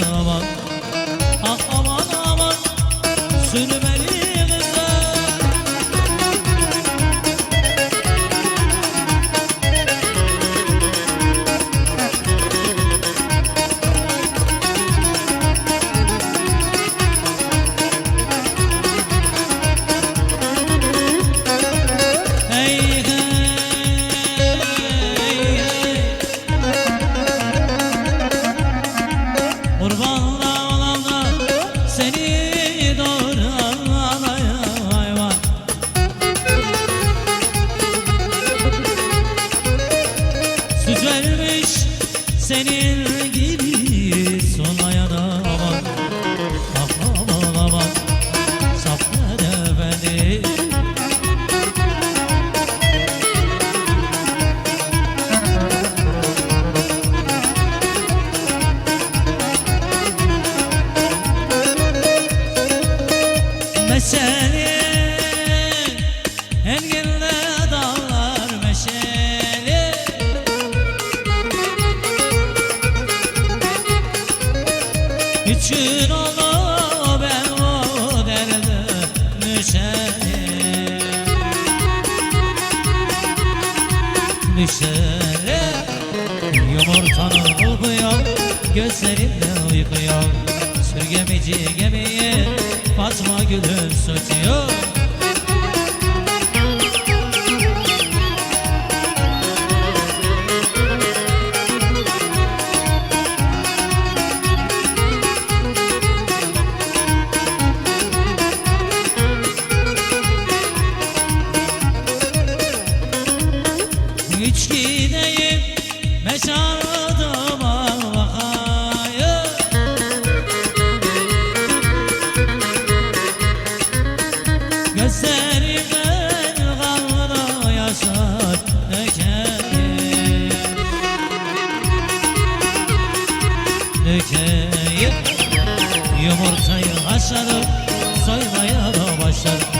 damat Ah aman aman. Sürmeli vermiş senin gibi solmaya da aman aman aman Saffet efendi Meşeli Enginle Gün oldu ben o derde düşeli Düşeli Yumurtanın kokuyor Gözlerimde uykuyor. Sürgemici gemiyi Fatma gülüm tutuyor Hiç gideyim meşadıma bakayım Gözlerimden kanlı yaşlar dökeyim Dökeyim Yumurtayı haşladım soymaya da